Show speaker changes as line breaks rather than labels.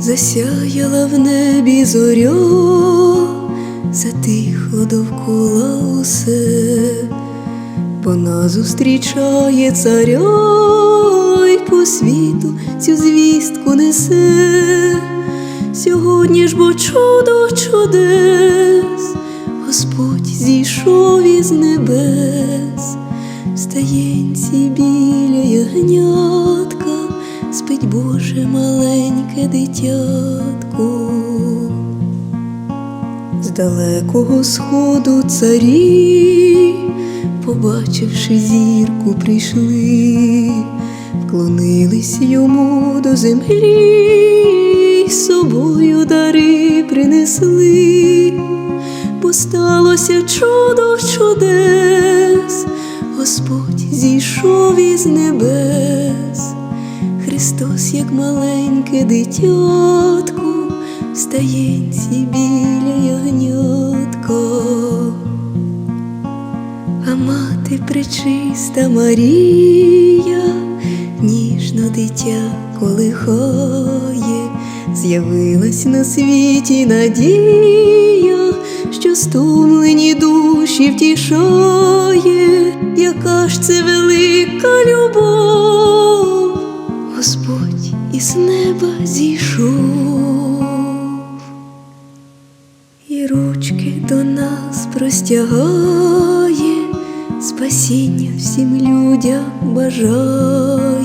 засяяла в небі зоря, затихло довкола усе, вона зустрічає царя й по світу цю звістку несе. Сьогодні ж бо чудо чудес, Господь зійшов із небес, в стаєнці біля ягнятка, спить Боже маленьке дитятко. З далекого сходу царі, побачивши зірку, прийшли, вклонились йому до землі, з собою дари принесли, бо сталося чудо чудес, Господь зійшов із небес, Христос, як маленьке дитятко, стаєнці біля ягнятка. А мати пречиста Марія, ніжно дитя колихає, з'явилась на світі надія, що стомлені душі втішає, яка ж це велика любов, неба зійшов і ручки до нас простягає, спасіння всім людям бажає.